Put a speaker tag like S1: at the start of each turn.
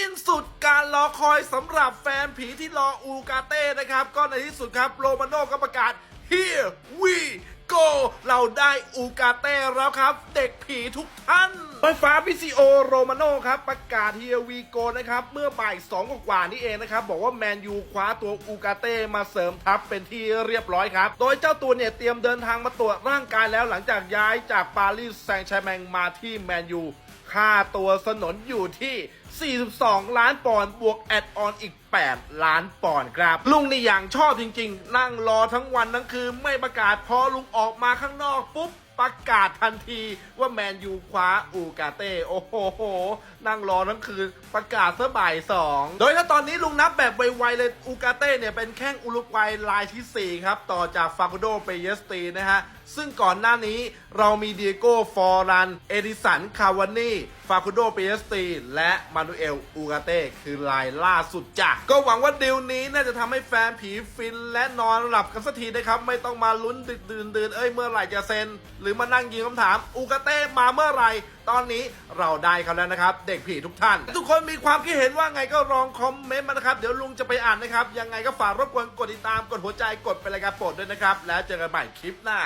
S1: สิ้นสุดการรอคอยสำหรับแฟนผีที่รออูกาเต้นะครับ ก็ในที่สุดครับ โรมาโน่ก็ประกาศ here we go เราได้อูกาเต้แล้วครับ เด็กผีทุกท่านไฟฟ้าพิซิโอโรมาโนครับ ประกาศ here we go นะครับ เมื่อบ่ายสองกว่านี่เองนะครับ บอกว่าแมนยูคว้าตัวอูกาเต้มาเสริมทัพเป็นที่เรียบร้อยครับ โดยเจ้าตัวเนี่ยเตรียมเดินทางมาตรวจร่างกายแล้วหลังจากย้ายจากปารีสแซงต์แชร์แมงมาที่แมนยูค่าตัวสนนอยู่ที่ 42 ล้านปอนด์บวกแอดออนอีก 8 ล้านปอนด์ครับ ลุงนี่อย่างชอบจริงๆ นั่งรอทั้งวันทั้งคืนไม่ประกาศพอลุงออกอกมาข้างนอกปุ๊บ ประกาศทันทีว่าแมนยูคว้าอูกาเต้โอ้โหโห นั่งรอทั้งคืนประกาศซะบ่ายสองโดยถ้าตอนนี้ลุงนับแบบไวๆเลยอูกาเต้เนี่ยเป็นแข้งอุรุกวัยรายที่ 4 ครับ ต่อจากฟาคุโดเปเยสตีนะฮะ ซึ่งก่อนหน้านี้เรามีเดียโก้ฟอรัน เอดิสัน คาวานี่ฟาคุโดเปเยสตีและมานูเอลอูกาเต้คือรายล่าสุดจ้ะก็หวังว่าดีลนี้น่าจะทำให้แฟนผีฟินและนอนหลับกันสักทีนะครับไม่ต้องมาลุ้นดึกดื่นดื่นเอ้ยเมื่อไหร่จะเซ็นหรือมานั่งยิงคำถามอูกาเต้มาเมื่อไหร่ ตอนนี้เราได้เขาแล้วนะครับ เด็กผีทุกท่าน ทุกคนมีความคิดเห็นว่าไงก็ลองคอมเมนต์มานะครับ เดี๋ยวลุงจะไปอ่านนะครับ ยังไงก็ฝากรบกวนกดติดตามกดหัวใจกดเป็นรายการโปรดด้วยนะครับ แล้วเจอกันใหม่คลิปหน้า